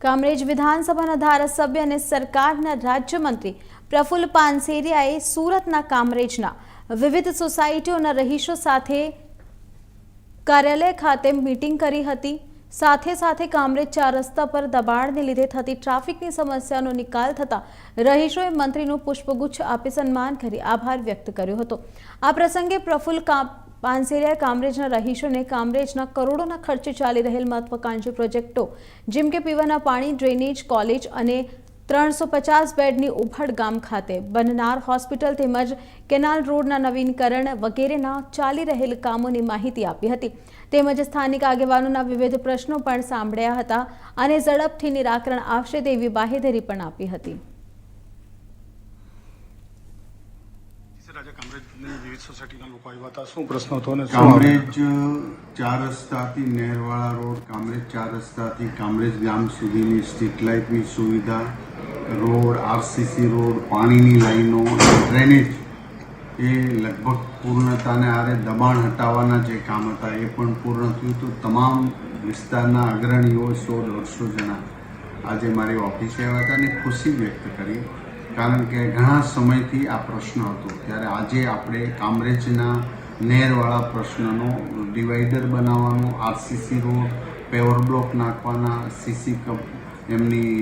કામરેજ વિધાનસભાના ધારાસભ્ય અને સરકારના રાજ્યમંત્રી પ્રફુલ્લ પાનસેરિયાએ સુરતના કામરેજના વિવિધ સોસાયટીઓના રહીશો સાથે કાર્યાલય ખાતે મીટિંગ કરી હતી. સાથે સાથે કામરેજ ચાર રસ્તા પર દબાણને લીધે થતી ટ્રાફિકની સમસ્યાનો નિકાલ થતા રહીશોએ મંત્રીનું પુષ્પગુચ્છ આપી સન્માન કરી આભાર વ્યક્ત કર્યો હતો. આ પ્રસંગે પ્રફુલ્લ પાનસેરિયાએ કામરેજના રહીશોને કામરેજના કરોડોના ખર્ચે ચાલી રહેલ મહત્વાકાંક્ષી પ્રોજેક્ટો, જેમ કે પીવાના પાણી, ડ્રેનેજ, કોલેજ અને ત્રણસો પચાસ બેડની ઉભડ ગામ ખાતે બનનાર હોસ્પિટલ તેમજ કેનાલ રોડના નવીનકરણ વગેરેના ચાલી રહેલ કામોની માહિતી આપી હતી. તેમજ સ્થાનિક આગેવાનોના વિવિધ પ્રશ્નો પણ સાંભળ્યા હતા અને ઝડપથી નિરાકરણ આવશે તેવી બાહેધરી પણ આપી હતી. આજે કામરેજની વિવિધ સોસાયટીના લોકો આવ્યા હતા. શું પ્રશ્ન હતો અને કામરેજ ચાર રસ્તાથી નહેરવાળા રોડ કામરેજ ચાર રસ્તાથી કામરેજ ગામ સુધીની સ્ટ્રીટ લાઇટની સુવિધા રોડ આરસીસી રોડ પાણીની લાઈનો ડ્રેનેજ. એ લગભગ પૂર્ણતાને આરે દબાણ હટાવવાના જે કામ હતા એ પણ પૂર્ણ થયું તો તમામ વિસ્તારના અગ્રણીઓ સો દોઢસો જણા આજે મારી ઓફિસે આવ્યા હતા અને ખુશી વ્યક્ત કરી કારણ કે ઘણા સમયથી આ પ્રશ્ન હતો. ત્યારે આજે આપણે કામરેજના નહેરવાળા પ્રશ્નનો ડિવાઈડર બનાવવાનો, આરસીસી રોડ, પેવર બ્લોક નાખવાના, સીસી કપ, એમની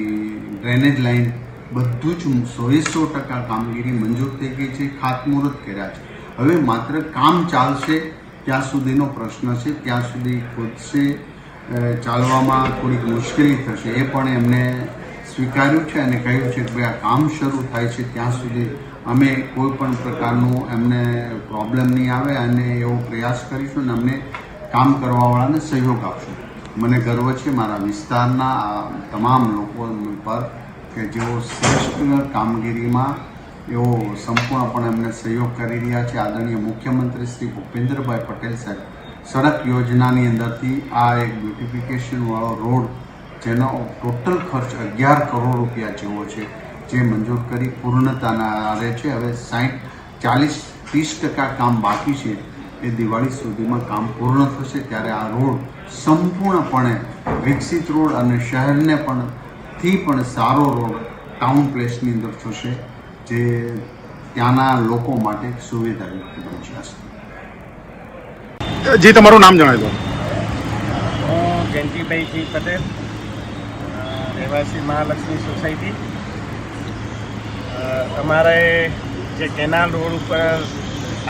ડ્રેનેજ લાઈન બધું જ સોએ સો ટકા કામગીરી મંજૂર થઈ ગઈ છે, ખાતમુહૂર્ત કર્યા છે. હવે માત્ર કામ ચાલશે, ત્યાં સુધીનો પ્રશ્ન છે, ત્યાં સુધી ખોદશે ચાલવામાં થોડીક મુશ્કેલી થશે. એ પણ એમને સ્વીકાર્યું છે અને કહ્યું છે કે ભાઈ આ કામ શરૂ થાય છે ત્યાં સુધી અમે કોઈ પણ પ્રકારનું એમને પ્રોબ્લેમ નહીં આવે અને એવો પ્રયાસ કરીશું અને અમને કામ કરવાવાળાને સહયોગ આપશું. મને ગર્વ છે મારા વિસ્તારના આ તમામ લોકો પર કે જેઓ શ્રેષ્ઠ કામગીરીમાં એઓ સંપૂર્ણપણે અમને સહયોગ કરી રહ્યા છે. આદરણીય મુખ્યમંત્રી શ્રી ભૂપેન્દ્રભાઈ પટેલ સાહેબ, સડક યોજનાની અંદરથી આ એક બ્યુટિફિકેશનવાળો રોડ જેનો ટોટલ ખર્ચ અગિયાર કરોડ રૂપિયા જેવો છે જે મંજૂર કરી પૂર્ણતાના આરે છે. હવે સાહીઠ ચાલીસ ત્રીસ ટકા કામ બાકી છે. એ દિવાળી સુધીમાં કામ પૂર્ણ થશે ત્યારે આ રોડ સંપૂર્ણપણે વિકસિત રોડ અને શહેરને પણ થી પણ સારો રોડ ટાઉન પ્લેસની અંદર થશે જે ત્યાંના લોકો માટે સુવિધાયુક્ત બનશે જી તમારું નામ જણાવી દો. હું પટેલ. રહેવાસી મહાલક્ષ્મી સોસાયટી. અમારે જે કેનાલ રોડ ઉપર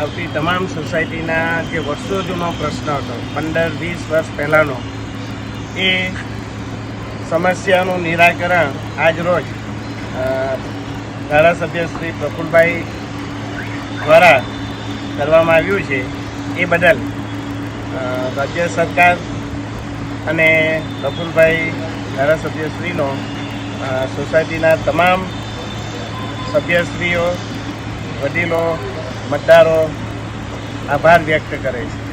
આવતી તમામ સોસાયટીના જે વર્ષો જૂનો પ્રશ્ન હતો, પંદર, વીસ વર્ષ પહેલાંનો, એ સમસ્યાનું નિરાકરણ આજ રોજ ધારાસભ્ય શ્રી પ્રફુલભાઈ દ્વારા કરવામાં આવ્યું છે. એ બદલ રાજ્ય સરકાર અને પ્રફુલભાઈ ધારાસભ્યશ્રીનો સોસાયટીના તમામ સભ્યશ્રીઓ વડીલો મતદારો આભાર વ્યક્ત કરે છે.